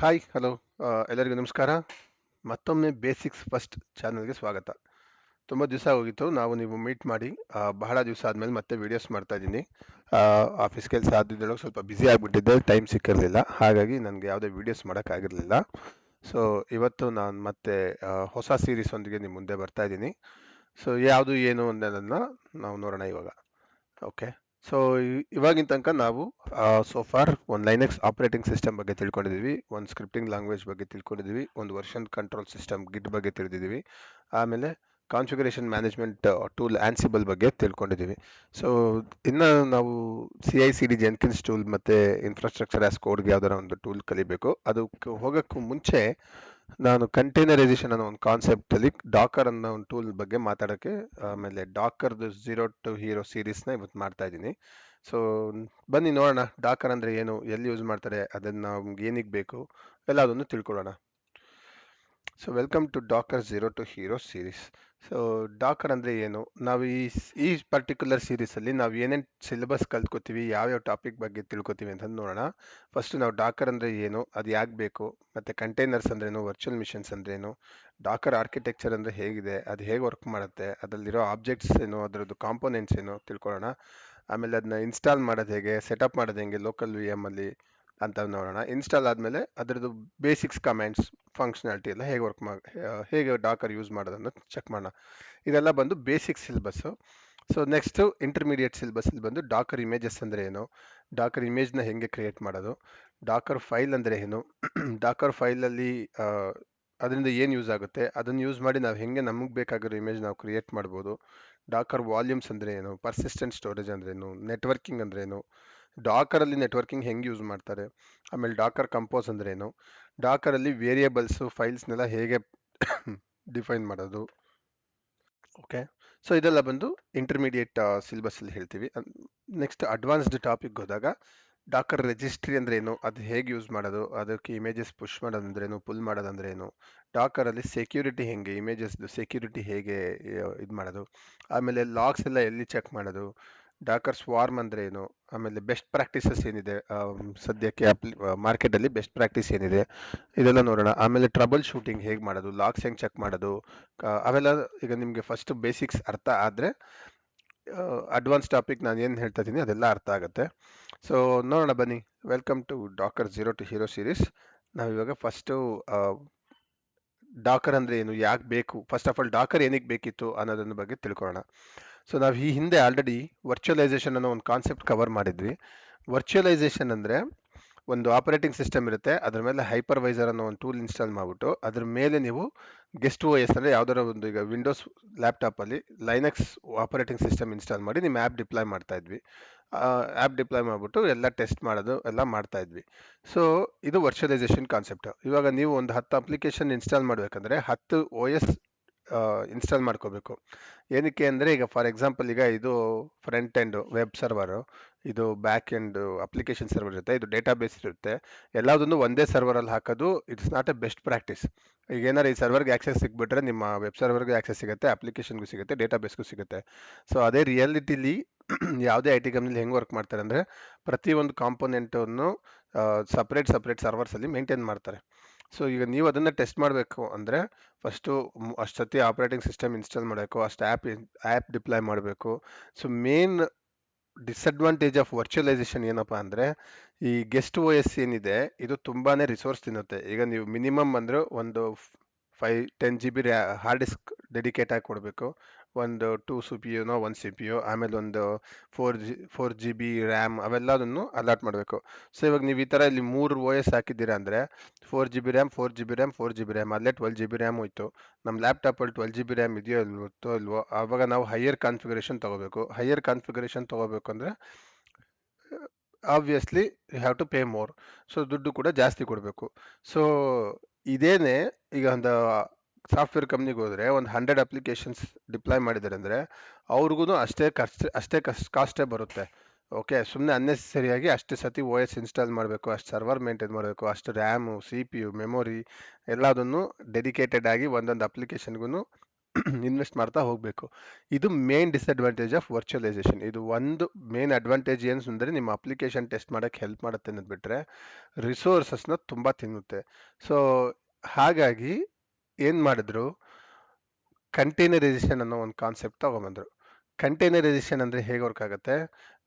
Hi hello ಎಲ್ಲರಿಗೂ ನಮಸ್ಕಾರ. ಮತ್ತೊಮ್ಮೆ ಬೇಸಿಕ್ಸ್ ಫಸ್ಟ್ ಚಾನಲ್ಗೆ ಸ್ವಾಗತ. ತುಂಬ ದಿವಸ ಹೋಗಿತ್ತು, ನಾವು ನೀವು ಮೀಟ್ ಮಾಡಿ ಬಹಳ ದಿವಸ ಆದಮೇಲೆ ಮತ್ತೆ ವೀಡಿಯೋಸ್ ಮಾಡ್ತಾ ಇದ್ದೀನಿ. ಆಫೀಸ್ ಕೆಲಸ ಆದಿದ್ದೊಳಗೆ ಸ್ವಲ್ಪ ಬ್ಯುಸಿ ಆಗಿಬಿಟ್ಟಿದ್ದೆ ಟೈಮ್ ಸಿಕ್ಕಿರಲಿಲ್ಲ. ಹಾಗಾಗಿ ನನಗೆ ಯಾವುದೇ ವೀಡಿಯೋಸ್ ಮಾಡೋಕ್ಕಾಗಿರಲಿಲ್ಲ ಸೊ ಇವತ್ತು ನಾನು ಮತ್ತೆ ಹೊಸ ಸೀರೀಸ್ ಒಂದಿಗೆ ನಿಮ್ಮ ಮುಂದೆ ಬರ್ತಾ ಇದ್ದೀನಿ. ಸೊ ಯಾವುದು ಏನು ಅನ್ನೋದನ್ನು ನಾವು ನೋಡೋಣ ಇವಾಗ. ಓಕೆ ಸೊ ಇವಾಗಿನ ತನಕ ನಾವು ಸೊ ಫಾರ್ ಒಂದು ಲೈನೆಕ್ಸ್ ಆಪರೇಟಿಂಗ್ ಸಿಸ್ಟಮ್ ಬಗ್ಗೆ ತಿಳ್ಕೊಂಡಿದ್ದೀವಿ ಒಂದು ಸ್ಕ್ರಿಪ್ಟಿಂಗ್ ಲ್ಯಾಂಗ್ವೇಜ್ ಬಗ್ಗೆ ತಿಳ್ಕೊಂಡಿದ್ದೀವಿ ಒಂದು ವರ್ಷನ್ ಕಂಟ್ರೋಲ್ ಸಿಸ್ಟಮ್ ಗಿಟ್ ಬಗ್ಗೆ ತಿಳಿದಿದ್ದೀವಿ ಆಮೇಲೆ ಕಾನ್ಫಿಗರೇಷನ್ ಮ್ಯಾನೇಜ್ಮೆಂಟ್ ಟೂಲ್ ಆನ್ಸಿಬಲ್ ಬಗ್ಗೆ ತಿಳ್ಕೊಂಡಿದ್ದೀವಿ ಸೊ ಇನ್ನು ನಾವು C I C D Jenkins tool ಮತ್ತು ಇನ್ಫ್ರಾಸ್ಟ್ರಕ್ಚರ್ ಆ್ಯಸ್ ಕೋಡ್ಗೆ ಯಾವ್ದಾರ ಒಂದು ಟೂಲ್ ಕಲಿಬೇಕು. ಅದಕ್ಕೆ ಹೋಗೋಕ್ಕೂ ಮುಂಚೆ ನಾನು ಕಂಟೈನರೈಸೇಷನ್ ಅನ್ನೋ ಒಂದು ಕಾನ್ಸೆಪ್ಟಲ್ಲಿ ಡಾಕರ್ ಅನ್ನೋ ಒಂದು ಟೂಲ್ ಬಗ್ಗೆ ಮಾತಾಡೋಕ್ಕೆ ಆಮೇಲೆ ಡಾಕರ್ದು ಝೀರೋ ಟು ಹೀರೋ ಸೀರೀಸ್ನ ಇವತ್ತು ಮಾಡ್ತಾ ಇದ್ದೀನಿ. ಸೊ ಬನ್ನಿ ನೋಡೋಣ ಡಾಕರ್ ಅಂದರೆ ಏನು, ಎಲ್ಲಿ ಯೂಸ್ ಮಾಡ್ತಾರೆ, ಅದನ್ನು ನಮ್ಗೆ ಏನಿಗೆ ಬೇಕು, ಎಲ್ಲ ಅದನ್ನು ತಿಳ್ಕೊಳ್ಳೋಣ. So welcome to Docker zero to hero series so Docker ಅಂದರೆ ಏನು? ನಾವು ಈ ಈ ಪರ್ಟಿಕ್ಯುಲರ್ ಸೀರೀಸಲ್ಲಿ ನಾವು ಏನೇನು ಸಿಲೆಬಸ್ ಕಲ್ತ್ಕೋತೀವಿ, ಯಾವ್ಯಾವ ಟಾಪಿಕ್ ಬಗ್ಗೆ ತಿಳ್ಕೊತೀವಿ ಅಂತ ನೋಡೋಣ. ಫಸ್ಟ್ ನಾವು ಡಾಕರ್ ಅಂದರೆ ಏನು? ಅದು ಯಾಕೆ ಬೇಕು? ಮತ್ತು ಕಂಟೈನರ್ಸ್ ಅಂದ್ರೇನು? ವರ್ಚುವಲ್ ಮಿಷನ್ಸ್ ಅಂದ್ರೇನು? ಡಾಕರ್ ಆರ್ಕಿಟೆಕ್ಚರ್ ಅಂದರೆ ಹೇಗಿದೆ? ಅದು ಹೇಗೆ ವರ್ಕ್ ಮಾಡುತ್ತೆ? ಅದರಲ್ಲಿರೋ ಆಬ್ಜೆಕ್ಟ್ಸ್ ಏನು? ಅದರದ್ದು ಕಾಂಪೋನೆಂಟ್ಸ್ ಏನು? ತಿಳ್ಕೊಳ್ಳೋಣ. ಆಮೇಲೆ ಅದನ್ನ ಇನ್ಸ್ಟಾಲ್ ಮಾಡೋದು ಹೇಗೆ? ಸೆಟಪ್ ಮಾಡೋದು ಹೇಗೆ? ಲೋಕಲ್ ವಿ ಎಮ್ಮಲ್ಲಿ ಅಂತ ನೋಡೋಣ. ಇನ್ಸ್ಟಾಲ್ ಆದಮೇಲೆ ಅದರದ್ದು ಬೇಸಿಕ್ಸ್ ಕಮೆಂಟ್ಸ್ ಫಂಕ್ಷನಾಲಿಟಿ ಎಲ್ಲ ಹೇಗೆ ವರ್ಕ್ ಮಾಡಿ ಹೇಗೆ ಡಾಕರ್ ಯೂಸ್ ಮಾಡೋದನ್ನು ಚೆಕ್ ಮಾಡೋಣ. ಇದೆಲ್ಲ ಬಂದು basic syllabus so next intermediate ಸಿಲೆಬಸ್ಸಲ್ಲಿ ಬಂದು ಡಾಕರ್ ಇಮೇಜಸ್ ಅಂದರೆ ಏನು? ಡಾಕರ್ ಇಮೇಜ್ನ ಹೇಗೆ ಕ್ರಿಯೇಟ್ ಮಾಡೋದು? ಡಾಕರ್ ಫೈಲ್ ಅಂದರೆ ಏನು? ಡಾಕರ್ ಫೈಲಲ್ಲಿ ಅದರಿಂದ ಏನು ಯೂಸ್ ಆಗುತ್ತೆ? ಅದನ್ನು ಯೂಸ್ ಮಾಡಿ ನಾವು ಹೆಂಗೆ ನಮಗೆ ಬೇಕಾಗಿರೋ ಇಮೇಜ್ ನಾವು ಕ್ರಿಯೇಟ್ ಮಾಡ್ಬೋದು? ಡಾಕರ್ ವಾಲ್ಯೂಮ್ಸ್ ಅಂದರೆ ಏನು? ಪರ್ಸಿಸ್ಟೆಂಟ್ ಸ್ಟೋರೇಜ್ ಅಂದ್ರೇನು ನೆಟ್ವರ್ಕಿಂಗ್ ಅಂದ್ರೇನು ಡಾಕರಲ್ಲಿ ನೆಟ್ವರ್ಕಿಂಗ್ ಹೆಂಗೆ ಯೂಸ್ ಮಾಡ್ತಾರೆ? ಆಮೇಲೆ ಡಾಕರ್ ಕಂಪೋಸ್ ಅಂದ್ರೆ ಏನು ಡಾಕರಲ್ಲಿ ವೇರಿಯೇಬಲ್ಸು ಫೈಲ್ಸ್ನೆಲ್ಲ ಹೇಗೆ ಡಿಫೈನ್ ಮಾಡೋದು? ಓಕೆ ಸೊ ಇದೆಲ್ಲ ಬಂದು ಇಂಟರ್ಮೀಡಿಯೇಟ್ ಸಿಲೆಬಸ್ಸಲ್ಲಿ ಹೇಳ್ತೀವಿ. ನೆಕ್ಸ್ಟ್ ಅಡ್ವಾನ್ಸ್ಡ್ ಟಾಪಿಕ್ ಹೋದಾಗ ಡಾಕರ್ ರಿಜಿಸ್ಟ್ರಿ ಅಂದ್ರೇನು? ಅದು ಹೇಗೆ ಯೂಸ್ ಮಾಡೋದು? ಅದಕ್ಕೆ ಇಮೇಜಸ್ ಪುಷ್ ಮಾಡೋದಂದ್ರೇನು? ಪುಲ್ ಮಾಡೋದಂದ್ರೇನು? ಡಾಕರಲ್ಲಿ ಸೆಕ್ಯೂರಿಟಿ ಹೆಂಗೆ? ಇಮೇಜಸ್ದು ಸೆಕ್ಯೂರಿಟಿ ಹೇಗೆ ಇದು ಮಾಡೋದು? ಆಮೇಲೆ ಲಾಗ್ಸ್ ಎಲ್ಲ ಎಲ್ಲಿ ಚೆಕ್ ಮಾಡೋದು? ಡಾಕರ್ ಸ್ವಾರ್ಮ್ ಅಂದ್ರೆ ಏನು? ಆಮೇಲೆ ಬೆಸ್ಟ್ ಪ್ರಾಕ್ಟೀಸಸ್ ಏನಿದೆ? ಸದ್ಯಕ್ಕೆ ಅಪ್ಲಿ ಮಾರ್ಕೆಟಲ್ಲಿ ಬೆಸ್ಟ್ ಪ್ರಾಕ್ಟೀಸ್ ಏನಿದೆ? ಇದೆಲ್ಲ ನೋಡೋಣ. ಆಮೇಲೆ ಟ್ರಬಲ್ ಶೂಟಿಂಗ್ ಹೇಗೆ ಮಾಡೋದು? ಲಾಕ್ಸ್ ಹೆಂಗೆ ಚೆಕ್ ಮಾಡೋದು? ಅವೆಲ್ಲ ಈಗ ನಿಮಗೆ ಫಸ್ಟ್ ಬೇಸಿಕ್ಸ್ ಅರ್ಥ ಆದರೆ ಅಡ್ವಾನ್ಸ್ ಟಾಪಿಕ್ ನಾನು ಏನು ಹೇಳ್ತಾ ಇದ್ದೀನಿ ಅದೆಲ್ಲ ಅರ್ಥ ಆಗುತ್ತೆ. ಸೊ ನೋಡೋಣ ಬನ್ನಿ. Welcome to Docker zero to hero series ನಾವಿವಾಗ ಫಸ್ಟು ಡಾಕರ್ ಅಂದರೆ ಏನು? ಯಾಕೆ ಬೇಕು? ಫಸ್ಟ್ ಆಫ್ ಆಲ್ ಡಾಕರ್ ಏನಕ್ಕೆ ಬೇಕಿತ್ತು ಅನ್ನೋದನ್ನ ಬಗ್ಗೆ ತಿಳ್ಕೊಳ್ಳೋಣ. ಸೊ ನಾವು ಈ ಹಿಂದೆ ಆಲ್ರೆಡಿ ವರ್ಚುವಲೈಸೇಷನ್ ಅನ್ನೋ ಒಂದು ಕಾನ್ಸೆಪ್ಟ್ ಕವರ್ ಮಾಡಿದ್ವಿ. ವರ್ಚುವಲೈಸೇಷನ್ ಅಂದರೆ ಒಂದು ಆಪರೇಟಿಂಗ್ ಸಿಸ್ಟಮ್ ಇರುತ್ತೆ. ಅದ್ರ ಮೇಲೆ ಹೈಪರ್ವೈಸರ್ ಅನ್ನೋ ಒಂದು ಟೂಲ್ ಇನ್ಸ್ಟಾಲ್ ಮಾಡಿಬಿಟ್ಟು ಅದ್ರ ಮೇಲೆ ನೀವು ಗೆಸ್ಟ್ ಓ ಎಸ್ ಅಂದರೆ ಯಾವ್ದಾರ ಒಂದು ಈಗ ವಿಂಡೋಸ್ ಲ್ಯಾಪ್ಟಾಪಲ್ಲಿ ಲೈನಕ್ಸ್ ಆಪರೇಟಿಂಗ್ ಸಿಸ್ಟಮ್ ಇನ್ಸ್ಟಾಲ್ ಮಾಡಿ ನಿಮ್ಮ ಆ್ಯಪ್ ಡಿಪ್ಲಾಯ್ ಮಾಡ್ತಾ ಇದ್ವಿ. ಆ್ಯಪ್ ಡಿಪ್ಲಾಯ್ ಮಾಡಿಬಿಟ್ಟು ಎಲ್ಲ ಟೆಸ್ಟ್ ಮಾಡೋದು, ಎಲ್ಲ ಮಾಡ್ತಾ ಇದ್ವಿ. ಸೊ ಇದು ವರ್ಚುವಲೈಸೇಷನ್ ಕಾನ್ಸೆಪ್ಟ್ ಇವಾಗ ನೀವು ಒಂದು ಹತ್ತು ಅಪ್ಲಿಕೇಶನ್ ಇನ್ಸ್ಟಾಲ್ ಮಾಡಬೇಕಂದ್ರೆ ಹತ್ತು ಓ ಎಸ್ ಇನ್ಸ್ಟಾಲ್ ಮಾಡ್ಕೋಬೇಕು. ಏನಕ್ಕೆ ಅಂದರೆ ಈಗ ಫಾರ್ ಎಕ್ಸಾಂಪಲ್ ಈಗ ಇದು ಫ್ರಂಟ್ ಎಂಡ್ ವೆಬ್ ಸರ್ವರು ಇದು ಬ್ಯಾಕ್ ಎಂಡ್ ಅಪ್ಲಿಕೇಶನ್ ಸರ್ವರ್ ಇರುತ್ತೆ, ಇದು ಡೇಟಾ ಬೇಸ್ ಇರುತ್ತೆ. ಎಲ್ಲದನ್ನು ಒಂದೇ ಸರ್ವರಲ್ಲಿ ಹಾಕೋದು it's not a best practice ಈಗ ಏನಾರು ಈ ಸರ್ವರ್ಗೆ ಆಕ್ಸೆಸ್ ಸಿಕ್ಬಿಟ್ರೆ ನಿಮ್ಮ ವೆಬ್ ಸರ್ವರ್ಗೆ ಆಕ್ಸೆಸ್ ಸಿಗುತ್ತೆ ಅಪ್ಲಿಕೇಶನ್ಗೂ ಸಿಗುತ್ತೆ ಡೇಟಾ ಬೇಸ್ಗೂ ಸಿಗುತ್ತೆ. ಸೊ ಅದೇ ರಿಯಾಲಿಟಿಲಿ ಯಾವುದೇ ಐ ಟಿ ಕಂಪ್ನಿಲಿ ಹೆಂಗೆ ವರ್ಕ್ ಮಾಡ್ತಾರೆ ಅಂದರೆ ಪ್ರತಿಯೊಂದು ಕಾಂಪೊನೆಂಟನ್ನು ಸಪ್ರೇಟ್ ಸಪ್ರೇಟ್ ಸರ್ವರ್ಸಲ್ಲಿ ಮೇಂಟೈನ್ ಮಾಡ್ತಾರೆ. ಸೊ ಈಗ ನೀವು ಅದನ್ನು ಟೆಸ್ಟ್ ಮಾಡಬೇಕು ಅಂದರೆ ಫಸ್ಟು ಅಷ್ಟು ಸತಿ ಆಪರೇಟಿಂಗ್ ಸಿಸ್ಟಮ್ ಇನ್ಸ್ಟಾಲ್ ಮಾಡಬೇಕು, ಅಷ್ಟು ಆ್ಯಪ್ ಆ್ಯಪ್ ಡಿಪ್ಲಾಯ್ ಮಾಡಬೇಕು. So main disadvantage of virtualization ಏನಪ್ಪ ಅಂದರೆ ಈ ಗೆಸ್ಟ್ ಓ ಎಸ್ ಏನಿದೆ, ಇದು ತುಂಬಾ ರಿಸೋರ್ಸ್ ತಿನ್ನುತ್ತೆ. ಈಗ ನೀವು ಮಿನಿಮಮ್ ಅಂದರೆ ಒಂದು five ten G B ರ್ಯಾ hard disk dedicate ಆಗಿ ಕೊಡಬೇಕು. ಒಂದು two C P YONO one C P U ಆಮೇಲೆ ಒಂದು four G four G B RAM ಅವೆಲ್ಲದನ್ನು allot ಮಾಡಬೇಕು. ಸೊ ಇವಾಗ ನೀವು ಈ ಥರ ಇಲ್ಲಿ ಮೂರು ಓ ಎಸ್ ಹಾಕಿದ್ದೀರಾ ಅಂದರೆ four G B RAM, four G B RAM, four G B RAM, ಅಲ್ಲೇ ಟ್ವೆಲ್ ಜಿ ಬಿ ರ್ಯಾಮ್ ಹೋಯ್ತು ನಮ್ಮ ಲ್ಯಾಪ್ಟಾಪಲ್ಲಿ ಟ್ವೆಲ್ ಜಿ ಬಿ ರ್ಯಾಮ್ ಇದೆಯೋ ಇಲ್ವೋ ಇಲ್ವೋ ಆವಾಗ ನಾವು ಹೈಯರ್ ಕಾನ್ಫಿಗರೇಷನ್ ತೊಗೋಬೇಕು. ಹೈಯರ್ ಕಾನ್ಫಿಗರೇಷನ್ ತೊಗೋಬೇಕು ಅಂದರೆ, obviously you have to pay more. So, ದುಡ್ಡು ಕೂಡ ಜಾಸ್ತಿ ಕೊಡಬೇಕು. ಸೊ, ಇದೇನೆ ಈಗ ಒಂದು ಸಾಫ್ಟ್ವೇರ್ ಕಂಪ್ನಿಗೆ ಹೋದರೆ ಒಂದು ಹಂಡ್ರೆಡ್ ಅಪ್ಲಿಕೇಶನ್ಸ್ ಡಿಪ್ಲಾಯ್ ಮಾಡಿದ್ದಾರೆ ಅಂದರೆ ಅವ್ರಿಗೂ ಅಷ್ಟೇ ಖರ್ಚು ಅಷ್ಟೇ ಕಷ್ಟ ಕಾಸ್ಟೇ ಬರುತ್ತೆ. ಓಕೆ ಸುಮ್ಮನೆ ಅನ್ನೆಸರಿಯಾಗಿ ಅಷ್ಟು ಸತಿ ಓ ಎಸ್ ಇನ್ಸ್ಟಾಲ್ ಮಾಡಬೇಕು, ಅಷ್ಟು ಸರ್ವರ್ ಮೇಂಟೈನ್ ಮಾಡಬೇಕು, ಅಷ್ಟು RAM, C P U, memory ಎಲ್ಲದನ್ನು ಡೆಡಿಕೇಟೆಡ್ ಆಗಿ ಒಂದೊಂದು ಅಪ್ಲಿಕೇಶನ್ಗೂ ಇನ್ವೆಸ್ಟ್ ಮಾಡ್ತಾ ಹೋಗಬೇಕು. ಇದು ಮೇನ್ ಡಿಸ್ಅಡ್ವಾಂಟೇಜ್ ಆಫ್ ವರ್ಚುವಲೈಸೇಷನ್. ಇದು ಒಂದು ಮೇನ್ ಅಡ್ವಾಂಟೇಜ್ ಏನು ಅಂದರೆ ನಿಮ್ಮ ಅಪ್ಲಿಕೇಶನ್ ಟೆಸ್ಟ್ ಮಾಡೋಕ್ಕೆ ಹೆಲ್ಪ್ ಮಾಡುತ್ತೆ ಅನ್ನೋದು ಬಿಟ್ಟರೆ ರಿಸೋರ್ಸಸ್ನ ತುಂಬ ತಿನ್ನುತ್ತೆ. ಸೊ ಹಾಗಾಗಿ ಏನು ಮಾಡಿದ್ರು? ಕಂಟೈನರೈಸೇಷನ್ ಅನ್ನೋ ಒಂದು ಕಾನ್ಸೆಪ್ಟ್ ತೊಗೊಂಬಂದರು. ಕಂಟೈನರೈಸೇಷನ್ ಅಂದರೆ ಹೇಗೆ ವರ್ಕ್ ಆಗುತ್ತೆ?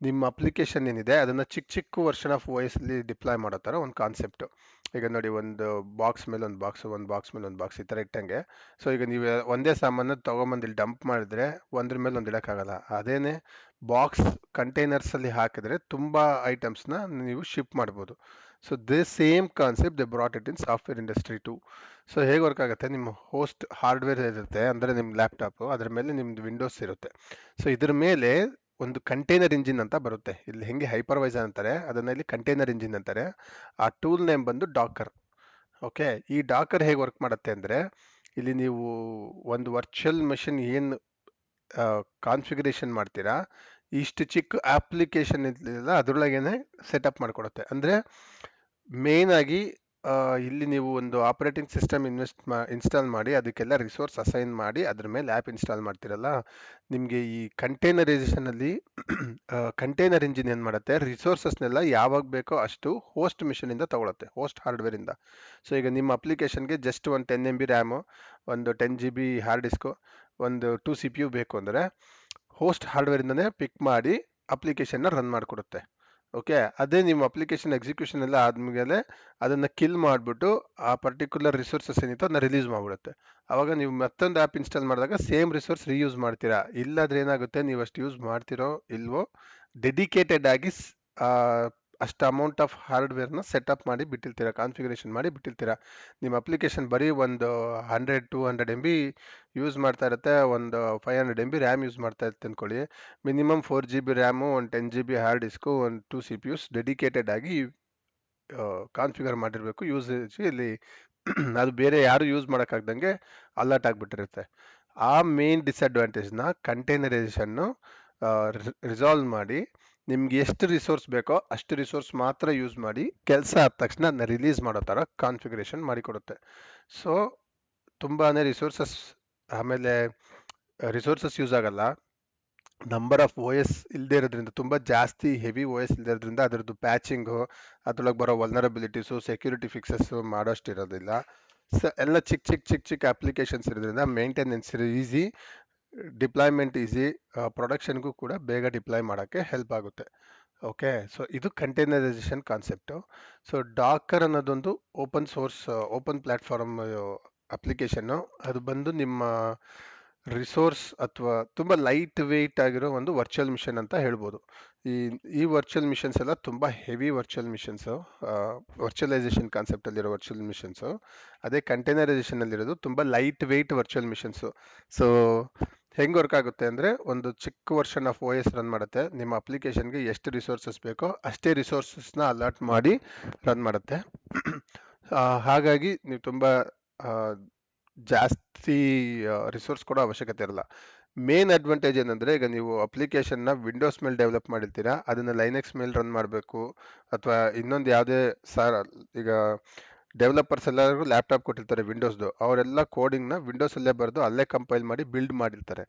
ನಿಮ್ಮ ಅಪ್ಲಿಕೇಶನ್ ಏನಿದೆ, ಅದನ್ನು ಚಿಕ್ಕ ಚಿಕ್ಕ ವರ್ಷನ್ ಆಫ್ ವಾಯ್ಸಲ್ಲಿ ಡಿಪ್ಲಾಯ್ ಮಾಡೋ ಥರ ಒಂದು ಕಾನ್ಸೆಪ್ಟು ಈಗ ನೋಡಿ ಒಂದು ಬಾಕ್ಸ್ ಮೇಲೆ ಒಂದು ಬಾಕ್ಸ್ ಒಂದು ಬಾಕ್ಸ್ ಮೇಲೆ ಒಂದು ಬಾಕ್ಸ್ ಈ ಥರ ಇಟ್ಟಂಗೆ. ಸೊ ಈಗ ನೀವು ಒಂದೇ ಸಾಮಾನು ತೊಗೊಂಬಂದು ಇಲ್ಲಿ ಡಂಪ್ ಮಾಡಿದ್ರೆ ಒಂದ್ರ ಮೇಲೆ ಒಂದು ಇಡೋಕ್ಕಾಗಲ್ಲ. ಅದೇನೇ ಬಾಕ್ಸ್ ಕಂಟೈನರ್ಸಲ್ಲಿ ಹಾಕಿದ್ರೆ ತುಂಬ ಐಟಮ್ಸ್ನ ನೀವು ಶಿಪ್ ಮಾಡ್ಬೋದು. So they same concept they brought it in software industry to so ಹೇಗೆ ವರ್ಕ್ ಆಗುತ್ತೆ? ನಿಮ್ಮ ಹೋಸ್ಟ್ ಹಾರ್ಡ್ವೇರ್ ಇರುತ್ತೆ ಅಂದರೆ ನಿಮ್ಮ ಲ್ಯಾಪ್ಟಾಪು ಅದರ ಮೇಲೆ ನಿಮ್ಮದು ವಿಂಡೋಸ್ ಇರುತ್ತೆ. ಸೊ ಇದ್ರ ಮೇಲೆ ಒಂದು ಕಂಟೈನರ್ ಇಂಜಿನ್ ಅಂತ ಬರುತ್ತೆ. ಇಲ್ಲಿ ಹೆಂಗೆ ಹೈಪರ್ವೈಸರ್ ಅಂತಾರೆ, ಅದನ್ನ ಇಲ್ಲಿ ಕಂಟೈನರ್ ಇಂಜಿನ್ ಅಂತಾರೆ. ಆ ಟೂಲ್ ನೇಮ್ ಬಂದು ಡಾಕರ್ ಓಕೆ ಈ ಡಾಕರ್ ಹೇಗೆ ವರ್ಕ್ ಮಾಡುತ್ತೆ ಅಂದರೆ, ಇಲ್ಲಿ ನೀವು ಒಂದು ವರ್ಚುವಲ್ ಮಷಿನ್ ಏನು ಕಾನ್ಫಿಗರೇಷನ್ ಮಾಡ್ತೀರಾ ಇಷ್ಟು ಚಿಕ್ಕ ಅಪ್ಲಿಕೇಶನ್ ಇದೆಯಲ್ಲ ಅದರೊಳಗೇನೆ ಸೆಟಪ್ ಮಾಡಿಕೊಡುತ್ತೆ. ಅಂದರೆ ಆಗಿ ಇಲ್ಲಿ ನೀವು ಒಂದು ಆಪರೇಟಿಂಗ್ ಸಿಸ್ಟಮ್ ಇನ್ವೆಸ್ಟ್ ಮಾ ಇನ್ಸ್ಟಾಲ್ ಮಾಡಿ, ಅದಕ್ಕೆಲ್ಲ ರಿಸೋರ್ಸ್ ಅಸೈನ್ ಮಾಡಿ, ಅದ್ರ ಮೇಲೆ ಆ್ಯಪ್ ಇನ್ಸ್ಟಾಲ್ ಮಾಡ್ತಿರಲ್ಲ, ನಿಮಗೆ ಈ ಕಂಟೈನರೈಸೇಷನಲ್ಲಿ ಕಂಟೈನರ್ ಇಂಜಿನ್ ಏನು ಮಾಡುತ್ತೆ ರಿಸೋರ್ಸಸ್ನೆಲ್ಲ ಯಾವಾಗ ಬೇಕೋ ಅಷ್ಟು ಹೋಸ್ಟ್ ಮಿಷನಿಂದ ತೊಗೊಳುತ್ತೆ ಹೋಸ್ಟ್ ಹಾರ್ಡ್ವೇರಿಂದ ಸೊ ಈಗ ನಿಮ್ಮ ಅಪ್ಲಿಕೇಶನ್ಗೆ ಜಸ್ಟ್ ಒಂದು ಟೆನ್ ಎಂ ಬಿ ರ್ಯಾಮು ಒಂದು ten G B hard disk ಒಂದು ಟು ಸಿ ಪಿ ಯು ಬೇಕು ಅಂದರೆ ಹೋಸ್ಟ್ ಹಾರ್ಡ್ವೇರಿಂದನೇ ಪಿಕ್ ಮಾಡಿ ಅಪ್ಲಿಕೇಶನ್ನ ರನ್ ಮಾಡಿಕೊಡುತ್ತೆ. ಓಕೆ? ಅದೇ ನಿಮ್ಮ ಅಪ್ಲಿಕೇಶನ್ ಎಕ್ಸಿಕ್ಯೂಷನ್ ಎಲ್ಲ ಆದಮೇಲೆ ಅದನ್ನು ಕಿಲ್ ಮಾಡಿಬಿಟ್ಟು ಆ ಪರ್ಟಿಕ್ಯುಲರ್ ರಿಸೋರ್ಸಸ್ ಏನಿತ್ತು ಅದನ್ನ ರಿಲೀಸ್ ಮಾಡಿಬಿಡುತ್ತೆ. ಆವಾಗ ನೀವು ಮತ್ತೊಂದು ಆ್ಯಪ್ ಇನ್ಸ್ಟಾಲ್ ಮಾಡಿದಾಗ ಸೇಮ್ ರಿಸೋರ್ಸ್ ರೀಯೂಸ್ ಮಾಡ್ತೀರಾ? ಇಲ್ಲಾದ್ರೆ ಏನಾಗುತ್ತೆ? ನೀವು ಅಷ್ಟು ಯೂಸ್ ಮಾಡ್ತಿರೋ ಇಲ್ವೋ? ಡೆಡಿಕೇಟೆಡ್ ಆಗಿ ಅಷ್ಟು ಅಮೌಂಟ್ ಆಫ್ ಹಾರ್ಡ್ವೇರ್ನ ಸೆಟಪ್ ಮಾಡಿ ಬಿಟ್ಟಿರ್ತೀರಾ ಕಾನ್ಫಿಗರೇಷನ್ ಮಾಡಿ ಬಿಟ್ಟಿರ್ತೀರಾ. ನಿಮ್ಮ ಅಪ್ಲಿಕೇಶನ್ ಬರೀ ಒಂದು hundred to hundred M B use ಮಾಡ್ತಾ ಇರುತ್ತೆ, ಒಂದು five hundred M B RAM use ಮಾಡ್ತಾ ಇರುತ್ತೆ ಅಂದ್ಕೊಳ್ಳಿ minimum four G B RAM ಒಂದು ten G B hard disk ಒಂದು two C P Us dedicated ಆಗಿ ಕಾನ್ಫಿಗರ್ ಮಾಡಿರಬೇಕು ಯೂಸೇಜ್ ಇಲ್ಲಿ ಅದು ಬೇರೆ ಯಾರು ಯೂಸ್ ಮಾಡೋಕ್ಕಾಗ್ದಂಗೆ ಅಲರ್ಟ್ ಆಗಿಬಿಟ್ಟಿರುತ್ತೆ. ಆ ಮೇನ್ ಡಿಸ್ಅಡ್ವಾಂಟೇಜ್ನ ಕಂಟೈನರೈಸೇಷನ್ನು ರಿಸಾಲ್ವ್ ಮಾಡಿ ನಿಮ್ಗೆ ಎಷ್ಟು ರಿಸೋರ್ಸ್ ಬೇಕೋ ಅಷ್ಟು ರಿಸೋರ್ಸ್ ಮಾತ್ರ ಯೂಸ್ ಮಾಡಿ ಕೆಲಸ ಆದ ತಕ್ಷಣ ಅದನ್ನ ರಿಲೀಸ್ ಮಾಡೋ ಥರ ಕಾನ್ಫಿಗರೇಷನ್ ಮಾಡಿಕೊಡುತ್ತೆ. ಸೊ ತುಂಬಾ ರಿಸೋರ್ಸಸ್ ಆಮೇಲೆ ರಿಸೋರ್ಸಸ್ ಯೂಸ್ ಆಗಲ್ಲ. ನಂಬರ್ ಆಫ್ ಓ ಎಸ್ ಇಲ್ಲದೆ ಇರೋದ್ರಿಂದ, ತುಂಬ ಜಾಸ್ತಿ ಹೆವಿ ಓ ಎಸ್ ಇಲ್ಲದೆ ಇರೋದ್ರಿಂದ ಅದರದ್ದು ಪ್ಯಾಚಿಂಗು ಅದ್ರೊಳಗೆ ಬರೋ ವಲ್ನರಬಿಲಿಟೀಸು ಸೆಕ್ಯೂರಿಟಿ ಫಿಕ್ಸಸ್ಸು ಮಾಡೋಷ್ಟು ಇರೋದಿಲ್ಲ. ಸ ಎಲ್ಲ ಚಿಕ್ಕ ಚಿಕ್ಕ ಚಿಕ್ಕ ಚಿಕ್ಕ ಅಪ್ಲಿಕೇಶನ್ಸ್ ಇರೋದ್ರಿಂದ ಮೇಂಟೆನೆನ್ಸ್ ಈಸಿ ಡಿಪ್ಲಾಯ್ಮೆಂಟ್ ಈಸಿ ಪ್ರೊಡಕ್ಷನ್ಗೂ ಕೂಡ ಬೇಗ ಡಿಪ್ಲಾಯ್ ಮಾಡೋಕ್ಕೆ ಹೆಲ್ಪ್ ಆಗುತ್ತೆ. ಓಕೆ ಸೊ ಇದು ಕಂಟೈನರೈಸೇಷನ್ ಕಾನ್ಸೆಪ್ಟು ಸೊ ಡಾಕರ್ ಅನ್ನೋದೊಂದು open source open platform application ಅದು ಬಂದು ನಿಮ್ಮ ರಿಸೋರ್ಸ್ ಅಥವಾ ತುಂಬ ಲೈಟ್ ವೆಯ್ಟ್ ಆಗಿರೋ ಒಂದು ವರ್ಚುವಲ್ ಮಿಷನ್ ಅಂತ ಹೇಳ್ಬೋದು. ಈ ಈ ವರ್ಚುವಲ್ ಮಿಷನ್ಸ್ ಎಲ್ಲ ತುಂಬ ಹೆವಿ ವರ್ಚುವಲ್ ಮಿಷನ್ಸು ವರ್ಚುವಲೈಸೇಷನ್ ಕಾನ್ಸೆಪ್ಟಲ್ಲಿರೋ ವರ್ಚುವಲ್ ಮಿಷನ್ಸು ಅದೇ ಕಂಟೈನರೈಸೇಷನಲ್ಲಿರೋದು ತುಂಬ light weight virtual machines so ಹೆಂಗೆ ವರ್ಕ್ ಆಗುತ್ತೆ ಅಂದರೆ ಒಂದು ಚಿಕ್ಕ version of O S run ಮಾಡುತ್ತೆ. ನಿಮ್ಮ ಅಪ್ಲಿಕೇಶನ್ಗೆ ಎಷ್ಟು ರಿಸೋರ್ಸಸ್ ಬೇಕೋ ಅಷ್ಟೇ ರಿಸೋರ್ಸಸ್ನ ಅಲರ್ಟ್ ಮಾಡಿ ರನ್ ಮಾಡುತ್ತೆ. ಹಾಗಾಗಿ ನೀವು ತುಂಬ ಜಾಸ್ತಿ ರಿಸೋರ್ಸ್ ಕೊಡೋ ಅವಶ್ಯಕತೆ ಇರಲ್ಲ. ಮೇನ್ ಅಡ್ವಾಂಟೇಜ್ ಏನಂದರೆ, ಈಗ ನೀವು ಅಪ್ಲಿಕೇಶನ್ನ ವಿಂಡೋಸ್ ಮೇಲೆ ಡೆವಲಪ್ ಮಾಡಿರ್ತೀರಾ, ಅದನ್ನು ಲೈನೆಕ್ಸ್ ಮೇಲೆ ರನ್ ಮಾಡಬೇಕು, ಅಥವಾ ಇನ್ನೊಂದು ಯಾವುದೇ ಸಾರ್, ಈಗ ಡೆವಲಪರ್ಸ್ ಎಲ್ಲರಿಗೂ ಲ್ಯಾಪ್ಟಾಪ್ ಕೊಟ್ಟಿರ್ತಾರೆ ವಿಂಡೋಸ್ದು ಅವರೆಲ್ಲ ಕೋಡಿಂಗ್ನ ವಿಂಡೋಸಲ್ಲೇ ಬರೆದು ಅಲ್ಲೇ ಕಂಪೈಲ್ ಮಾಡಿ ಬಿಲ್ಡ್ ಮಾಡಿರ್ತಾರೆ.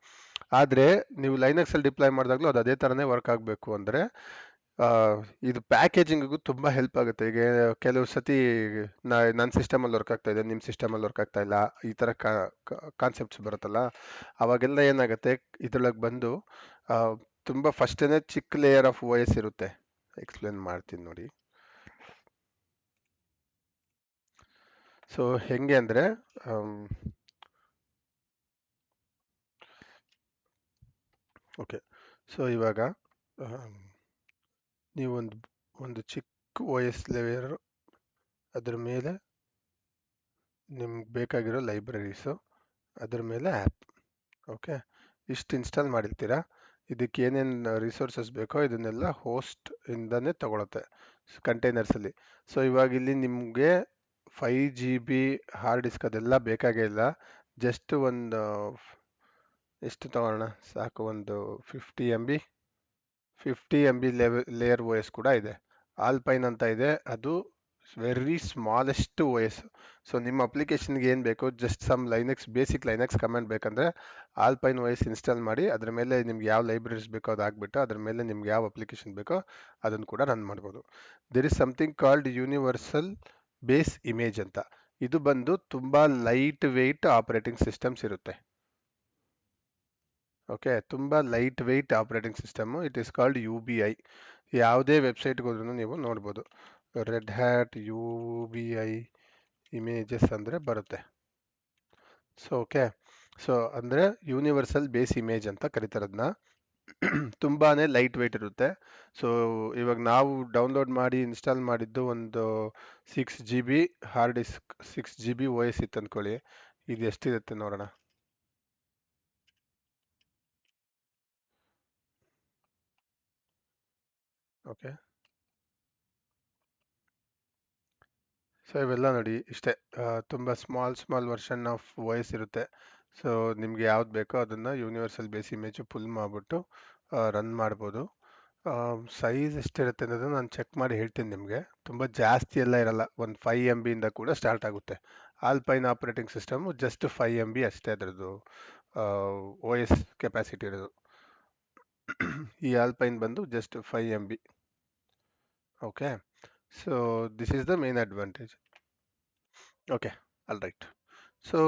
ಆದರೆ, ನೀವು ಲೈನೆಕ್ಸಲ್ಲಿ ಡಿಪ್ಲಾಯ್ ಮಾಡಿದಾಗಲೂ ಅದು ಅದೇ ಥರನೇ ವರ್ಕ್ ಆಗಬೇಕು ಅಂದರೆ ಇದು ಪ್ಯಾಕೇಜಿಂಗಿಗೂ ತುಂಬ ಹೆಲ್ಪ್ ಆಗುತ್ತೆ. ಈಗ ಕೆಲವು ಸತಿ ನಾ ನನ್ನ ಸಿಸ್ಟಮಲ್ಲಿ ವರ್ಕ್ ಆಗ್ತಾ ಇದೆ ನಿಮ್ಮ ಸಿಸ್ಟಮಲ್ಲಿ ವರ್ಕ್ ಆಗ್ತಾ ಇಲ್ಲ, ಈ ಥರ ಕಾನ್ಸೆಪ್ಟ್ಸ್ ಬರುತ್ತಲ್ಲ, ಅವಾಗೆಲ್ಲ ಏನಾಗುತ್ತೆ, ಇದ್ರೊಳಗೆ ಬಂದು ತುಂಬ ಏನೇ ಚಿಕ್ಕ ಲೇಯರ್ ಆಫ್ ಎಸ್ ಇರುತ್ತೆ. ಎಕ್ಸ್ಪ್ಲೇನ್ ಮಾಡ್ತೀನಿ ನೋಡಿ. ಸೊ ಹೆಂಗೆ ಅಂದರೆ ಓಕೆ ಸೊ ಇವಾಗ ಆಮ್, ಒಂದು ಒಂದು ಚಿಕ್ಕ ವಯಸ್ಸಲ್ಲಿರೋ ಅದ್ರ ಮೇಲೆ ನಿಮ್ಗೆ ಬೇಕಾಗಿರೋ ಲೈಬ್ರರೀಸು ಅದ್ರ ಮೇಲೆ ಆ್ಯಪ್ ಓಕೆ? ಇಷ್ಟು ಇನ್ಸ್ಟಾಲ್ ಮಾಡಿರ್ತೀರಾ? ಇದಕ್ಕೆ ಏನೇನು ರಿಸೋರ್ಸಸ್ ಬೇಕೋ ಇದನ್ನೆಲ್ಲ ಹೋಸ್ಟ್ ಇಂದನೇ ತಗೊಳುತ್ತೆ ಕಂಟೈನರ್ಸಲ್ಲಿ. ಸೊ ಇವಾಗ ಇಲ್ಲಿ ನಿಮಗೆ five G B hard disk ಅದೆಲ್ಲ ಬೇಕಾಗೇ ಇಲ್ಲ. ಜಸ್ಟ್ ಒಂದು ಎಷ್ಟು ತಗೊಳ್ಳೋಣ ಸಾಕು ಒಂದು fifty M B. Fifty M B layer O S ಕೂಡ ಇದೆ. ಆಲ್ಪೈನ್ ಅಂತ ಇದೆ. ಅದು very smallest O S so, ನಿಮ್ಮ ಅಪ್ಲಿಕೇಶನ್ಗೆ ಏನು ಬೇಕು just some Linux, basic Linux comment ಬೇಕಂದರೆ ಆಲ್ಪೈನ್ ಓ ಎಸ್ ಇನ್ಸ್ಟಾಲ್ ಮಾಡಿ, ಅದ್ರ ಮೇಲೆ ನಿಮ್ಗೆ ಯಾವ ಲೈಬ್ರರೀಸ್ ಬೇಕೋ ಅದು ಹಾಕ್ಬಿಟ್ಟು ಅದ್ರ ಮೇಲೆ ನಿಮ್ಗೆ ಯಾವ ಅಪ್ಲಿಕೇಶನ್ ಬೇಕೋ ಅದನ್ನು ಕೂಡ ರನ್ ಮಾಡ್ಬೋದು. There is something called universal base image ಅಂತ. ಇದು ಬಂದು ತುಂಬ ಲೈಟ್ ವೆಯ್ಟ್ ಆಪರೇಟಿಂಗ್ ಸಿಸ್ಟಮ್ಸ್ ಇರುತ್ತೆ. ಓಕೆ ತುಂಬ light weight operating system it is called U B I ಯಾವುದೇ ವೆಬ್ಸೈಟ್ಗೆ ಹೋದ್ರೂ ನೀವು ನೋಡ್ಬೋದು. Red Hat U B I images ಅಂದರೆ ಬರುತ್ತೆ. ಸೊ ಓಕೆ ಸೊ ಅಂದರೆ ಯೂನಿವರ್ಸಲ್ ಬೇಸ್ ಇಮೇಜ್ ಅಂತ ಕರಿತಾರದನ್ನ ತುಂಬಾ ಲೈಟ್ ವೆಯ್ಟ್ ಇರುತ್ತೆ. ಸೊ ಇವಾಗ ನಾವು ಡೌನ್ಲೋಡ್ ಮಾಡಿ ಇನ್ಸ್ಟಾಲ್ ಮಾಡಿದ್ದು ಒಂದು six G B hard disk six G B O S ಇತ್ತು ಅಂದ್ಕೊಳ್ಳಿ ಇದು ಎಷ್ಟಿರುತ್ತೆ ನೋಡೋಣ. ಓಕೆ ಸೊ ಇವೆಲ್ಲ ನೋಡಿ ಇಷ್ಟೇ. ತುಂಬ small small version of voice ಇರುತ್ತೆ. ಸೊ ನಿಮಗೆ ಯಾವ್ದು ಬೇಕೋ ಅದನ್ನು ಯೂನಿವರ್ಸಲ್ ಬೇಸ್ ಇಮೇಜು ಫುಲ್ ಮಾಡಿಬಿಟ್ಟು ರನ್ ಮಾಡ್ಬೋದು. ಸೈಜ್ ಎಷ್ಟಿರುತ್ತೆ ಅನ್ನೋದನ್ನು ನಾನು ಚೆಕ್ ಮಾಡಿ ಹೇಳ್ತೀನಿ ನಿಮಗೆ. ತುಂಬ ಜಾಸ್ತಿ ಎಲ್ಲ ಇರಲ್ಲ. ಒಂದು ಫೈವ್ ಎಂ ಬಿಯಿಂದ ಕೂಡ ಸ್ಟಾರ್ಟ್ ಆಗುತ್ತೆ. Alpine operating system just five M B ಅಷ್ಟೇ ಅದರದ್ದು ಓ ಎಸ್ ಕೆಪಾಸಿಟಿ ಇರೋದು. ಈ ಆಲ್ಪೈನ್ ಬಂದು just five M B okay so this is the main advantage okay all right. So